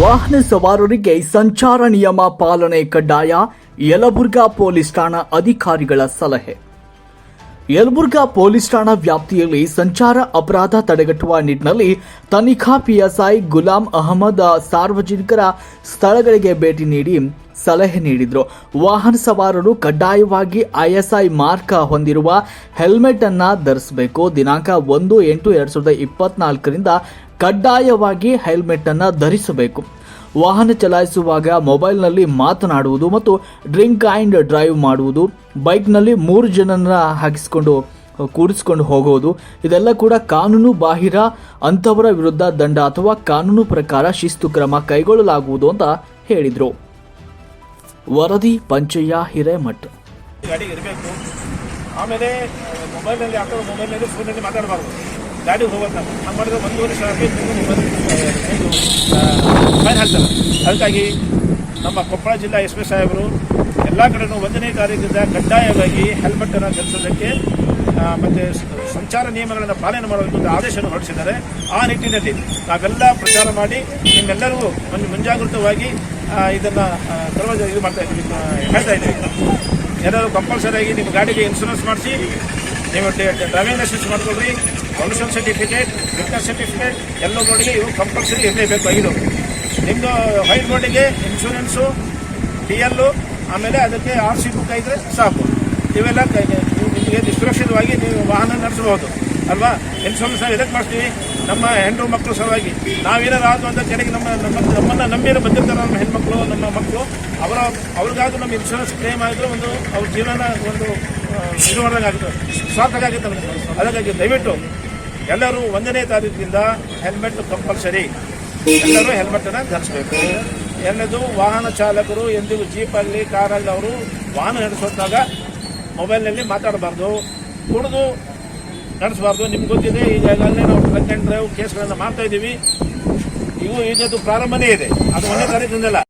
ವಾಹನ ಸವಾರರಿಗೆ ಸಂಚಾರ ನಿಯಮ ಪಾಲನೆ ಕಡ್ಡಾಯ ಯಲಬುರ್ಗಾ ಪೊಲೀಸ್ ಠಾಣಾ ಅಧಿಕಾರಿಗಳ ಸಲಹೆ. ಯಲಬುರ್ಗಾ ಪೊಲೀಸ್ ಠಾಣಾ ವ್ಯಾಪ್ತಿಯಲ್ಲಿ ಸಂಚಾರ ಅಪರಾಧ ತಡೆಗಟ್ಟುವ ನಿಟ್ಟಿನಲ್ಲಿ ತನಿಖಾ ಪಿಎಸ್ಐ ಗುಲಾಂ ಅಹಮದ್ ಸಾರ್ವಜನಿಕರ ಸ್ಥಳಗಳಿಗೆ ಭೇಟಿ ನೀಡಿ ಸಲಹೆ ನೀಡಿದರು. ವಾಹನ ಸವಾರರು ಕಡ್ಡಾಯವಾಗಿ ಐಎಸ್ಐ ಮಾರ್ಕ್ ಹೊಂದಿರುವ ಹೆಲ್ಮೆಟ್ ಅನ್ನ ಧರಿಸಬೇಕು. ದಿನಾಂಕ ಒಂದು ಎಂಟು ಎರಡ್ ಸಾವಿರದ ಇಪ್ಪತ್ನಾಲ್ಕರಿಂದ ಕಡ್ಡಾಯವಾಗಿ ಹೆಲ್ಮೆಟ್ ಅನ್ನ ಧರಿಸಬೇಕು. ವಾಹನ ಚಲಾಯಿಸುವಾಗ ಮೊಬೈಲ್ನಲ್ಲಿ ಮಾತನಾಡುವುದು ಮತ್ತು ಡ್ರಿಂಕ್ ಆ್ಯಂಡ್ ಡ್ರೈವ್ ಮಾಡುವುದು, ಬೈಕ್ನಲ್ಲಿ ಮೂರು ಜನನ ಹಾಕಿಸಿಕೊಂಡು ಕೂಡಿಸ್ಕೊಂಡು ಹೋಗುವುದು, ಇದೆಲ್ಲ ಕೂಡ ಕಾನೂನು ಬಾಹಿರ ಅಂಥವರ ವಿರುದ್ಧ ದಂಡ ಅಥವಾ ಕಾನೂನು ಪ್ರಕಾರ ಶಿಸ್ತು ಕ್ರಮ ಕೈಗೊಳ್ಳಲಾಗುವುದು ಅಂತ ಹೇಳಿದರು. ವರದಿ ಪಂಚಯ್ಯ ಹಿರೇಮಠ್. ಆಮೇಲೆ, ಮೊಬೈಲ್ನಲ್ಲಿ ಮೊಬೈಲ್ನಲ್ಲಿ ಫೋನಲ್ಲಿ ಮಾತಾಡಬಾರ್ದು. ಗಾಡಿ ಹೋಗೋದು ನಾವು ನಾವು ಮಾಡಿದ್ರೆ ಒಂದೂವರೆ ಸಾವಿರ ಫೈನ್ ಹಾಕ್ತಾರೆ ಅದಕ್ಕಾಗಿ ನಮ್ಮ ಕೊಪ್ಪಳ ಜಿಲ್ಲಾ ಎಸ್ ಪಿ ಸಾಹೇಬರು ಎಲ್ಲ ಕಡೆನೂ ಒಂದನೇ ತಾರೀಕಿಂದ ಕಡ್ಡಾಯವಾಗಿ ಹೆಲ್ಮೆಟನ್ನು ಧರಿಸೋದಕ್ಕೆ ಮತ್ತು ಸಂಚಾರ ನಿಯಮಗಳನ್ನು ಪಾಲನೆ ಅಂತ ಆದೇಶವನ್ನು ಹೊರಡಿಸಿದ್ದಾರೆ. ಆ ನಿಟ್ಟಿನಲ್ಲಿ ನಾವೆಲ್ಲ ಪ್ರಚಾರ ಮಾಡಿ ನಿಮ್ಮೆಲ್ಲರಿಗೂ ಒಂದು ಮುಂಜಾಗೃತವಾಗಿ ಇದನ್ನು ಆ, ಇದು ಮಾಡ್ತಾ ಇದ್ದೀವಿ ಹೇಳ್ತಾ ಇದ್ದೀವಿ. ಎಲ್ಲರೂ ಕಂಪಲ್ಸರಿ ಆಗಿ ನಿಮ್ಮ ಗಾಡಿಗೆ ಇನ್ಶೂರೆನ್ಸ್ ಮಾಡಿಸಿ ನೀವು ಡ್ರೈವಿಂಗ್ ಲೈಸೆನ್ಸ್ ಮಾಡ್ಕೊಳ್ರಿ ಪೊಲ್ಯೂಷನ್ ಸರ್ಟಿಫಿಕೇಟ್ ಫಿಟ್ನೆಸ್ ಸರ್ಟಿಫಿಕೇಟ್ ಎಲ್ಲ ಬೋರ್ಡಿಗೆ ಇವು ಕಂಪಲ್ಸರಿ ಇರಲೇಬೇಕು ಐದು. ನಿಮ್ಮದು ವೈಟ್ ಬೋರ್ಡಿಗೆ ಇನ್ಶೂರೆನ್ಸು ಡಿ ಎಲ್ಲು ಆಮೇಲೆ ಅದಕ್ಕೆ ಆರ್ ಸಿ ಬುಕ್ ಇದ್ದರೆ ಸಾಕು. ಇವೆಲ್ಲ ನಿಮಗೆ ಸುರಕ್ಷಿತವಾಗಿ ನೀವು ವಾಹನ ನಡೆಸಬಹುದು. ಅಲ್ವಾ? ಇನ್ಶೂರೆನ್ಸ್ ಎದಕ್ಕೆ ಮಾಡ್ತೀವಿ? ನಮ್ಮ ಹೆಣ್ಣು ಮಕ್ಕಳು ಸಲುವಾಗಿ ನಾವೇನಾರು ಆದ್ರು ಅಂತ ಜನಕ್ಕೆ ನಮ್ಮ ನಮ್ಮ ನಮ್ಮನ್ನು ನಂಬಿರೋ ಬಂದಿರ್ತಾರೆ ನಮ್ಮ ಹೆಣ್ಮಕ್ಳು, ನಮ್ಮ ಮಕ್ಕಳು. ಅವರ ಅವ್ರಿಗಾದ್ರೂ ನಮ್ಮ ಇನ್ಶೂರೆನ್ಸ್ ಕ್ಲೇಮ್ ಆಗಿದ್ರೆ ಒಂದು ಅವ್ರ ಜೀವನ ಒಂದು ಇದು ಮಾಡೋದಾಗುತ್ತೆ ಆಗುತ್ತೆ. ನಮಗೆ. ಅದಕ್ಕಾಗಿ ದಯವಿಟ್ಟು ಎಲ್ಲರೂ ಒಂದನೇ ತಾರೀಕಿನಿಂದ ಹೆಲ್ಮೆಟ್ ಕಂಪಲ್ಸರಿ ಎಲ್ಲರೂ ಹೆಲ್ಮೆಟನ್ನು ಧರಿಸಬೇಕು. ಎಲ್ಲದು ವಾಹನ ಚಾಲಕರು ಎಂದಿಗೂ ಜೀಪಲ್ಲಿ ಕಾರಲ್ಲಿ ಅವರು ವಾಹನ ನಡೆಸೋದಾಗ ಮೊಬೈಲ್ನಲ್ಲಿ ಮಾತಾಡಬಾರ್ದು. ಕುಡಿದು ನಡೆಸಬಾರ್ದು ನಿಮ್ಗೆ ಗೊತ್ತಿದೆ ಈಗಾಗಲೇ ನಾವು ಕಂಟೆಂಟ್ ಡ್ರೈವ್ ಕೇಸ್ಗಳನ್ನು ಮಾಡ್ತಾ ಇದ್ದೀವಿ. ಇವು ಈಗದು ಪ್ರಾರಂಭನೇ ಇದೆ. ಅದು ಒಂದೇ ತಾರೀಕಿನಿಂದಲ್ಲ